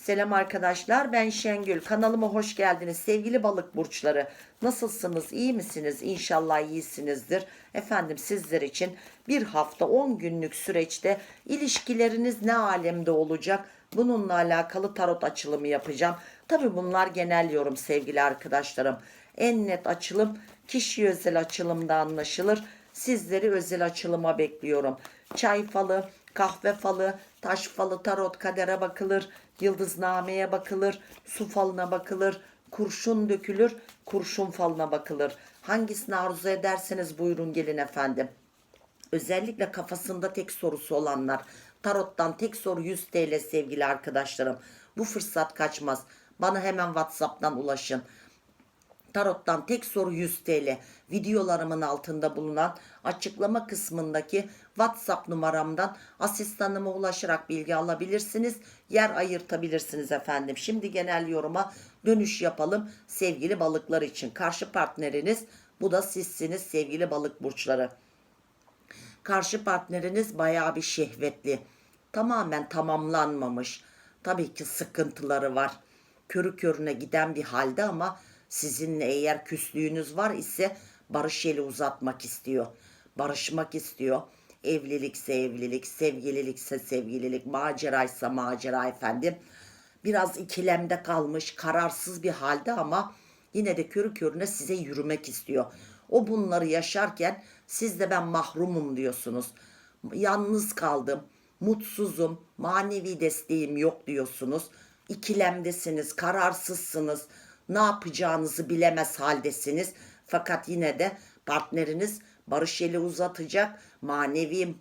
Selam arkadaşlar ben Şengül. Kanalıma hoş geldiniz. Sevgili balık burçları nasılsınız? İyi misiniz? İnşallah iyisinizdir. Efendim sizler için bir hafta 10 günlük süreçte ilişkileriniz ne alemde olacak? Bununla alakalı tarot açılımı yapacağım. Tabi bunlar genel yorum sevgili arkadaşlarım. En net açılım kişi özel açılımda anlaşılır. Sizleri özel açılıma bekliyorum. Çay falı kahve falı, taş falı, tarot kadere bakılır, yıldıznameye bakılır, su falına bakılır, kurşun dökülür, kurşun falına bakılır. Hangisini arzu ederseniz buyurun gelin efendim. Özellikle kafasında tek sorusu olanlar. Tarottan tek soru 100 TL sevgili arkadaşlarım. Bu fırsat kaçmaz. Bana hemen WhatsApp'tan ulaşın. Tarot'tan tek soru 100 TL. Videolarımın altında bulunan açıklama kısmındaki WhatsApp numaramdan asistanıma ulaşarak bilgi alabilirsiniz. Yer ayırtabilirsiniz efendim. Şimdi genel yoruma dönüş yapalım sevgili balıklar için. Karşı partneriniz bu da sizsiniz sevgili balık burçları. Karşı partneriniz bayağı bir şehvetli. Tamamen tamamlanmamış. Tabii ki sıkıntıları var. Körü körüne giden bir halde ama sizinle eğer küslüğünüz var ise barış eli uzatmak istiyor. Barışmak istiyor. Evlilikse evlilik, sevgililikse sevgililik, maceraysa macera efendim. Biraz ikilemde kalmış, kararsız bir halde ama yine de körü körüne size yürümek istiyor. O bunları yaşarken siz de ben mahrumum diyorsunuz. Yalnız kaldım, mutsuzum, manevi desteğim yok diyorsunuz. İkilemdesiniz, kararsızsınız ne yapacağınızı bilemez haldesiniz. Fakat yine de partneriniz barış eli uzatacak, manevi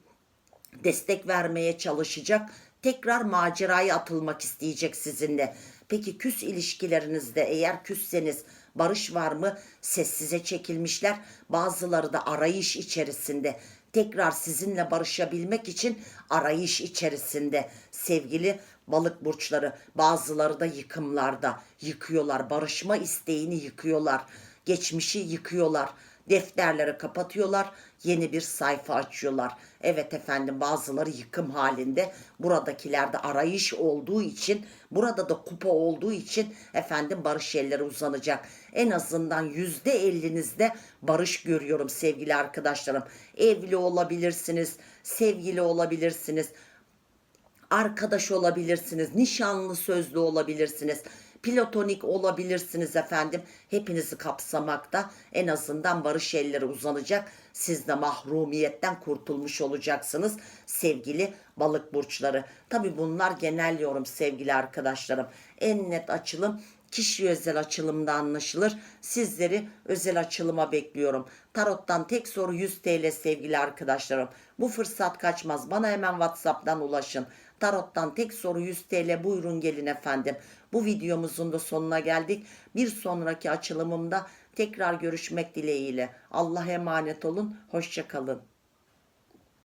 destek vermeye çalışacak. Tekrar maceraya atılmak isteyecek sizinle. Peki küs ilişkilerinizde eğer küsseniz barış var mı? Sessize çekilmişler. Bazıları da arayış içerisinde. Tekrar sizinle barışabilmek için arayış içerisinde sevgili balık burçları bazıları da yıkımlarda yıkıyorlar. Barışma isteğini yıkıyorlar. Geçmişi yıkıyorlar. Defterleri kapatıyorlar. Yeni bir sayfa açıyorlar. Evet efendim bazıları yıkım halinde. Buradakilerde arayış olduğu için burada da kupa olduğu için efendim barış elleri uzanacak. En azından yüzde ellinizde barış görüyorum sevgili arkadaşlarım. Evli olabilirsiniz sevgili olabilirsiniz arkadaş olabilirsiniz, nişanlı sözlü olabilirsiniz, platonik olabilirsiniz efendim. Hepinizi kapsamakta en azından barış elleri uzanacak. Siz de mahrumiyetten kurtulmuş olacaksınız sevgili balık burçları. Tabi bunlar genel yorum sevgili arkadaşlarım. En net açılım kişi özel açılımda anlaşılır. Sizleri özel açılıma bekliyorum. Tarot'tan tek soru 100 TL sevgili arkadaşlarım. Bu fırsat kaçmaz. Bana hemen WhatsApp'tan ulaşın. Tarot'tan tek soru 100 TL buyurun gelin efendim. Bu videomuzun da sonuna geldik. Bir sonraki açılımımda tekrar görüşmek dileğiyle. Allah'a emanet olun. Hoşçakalın.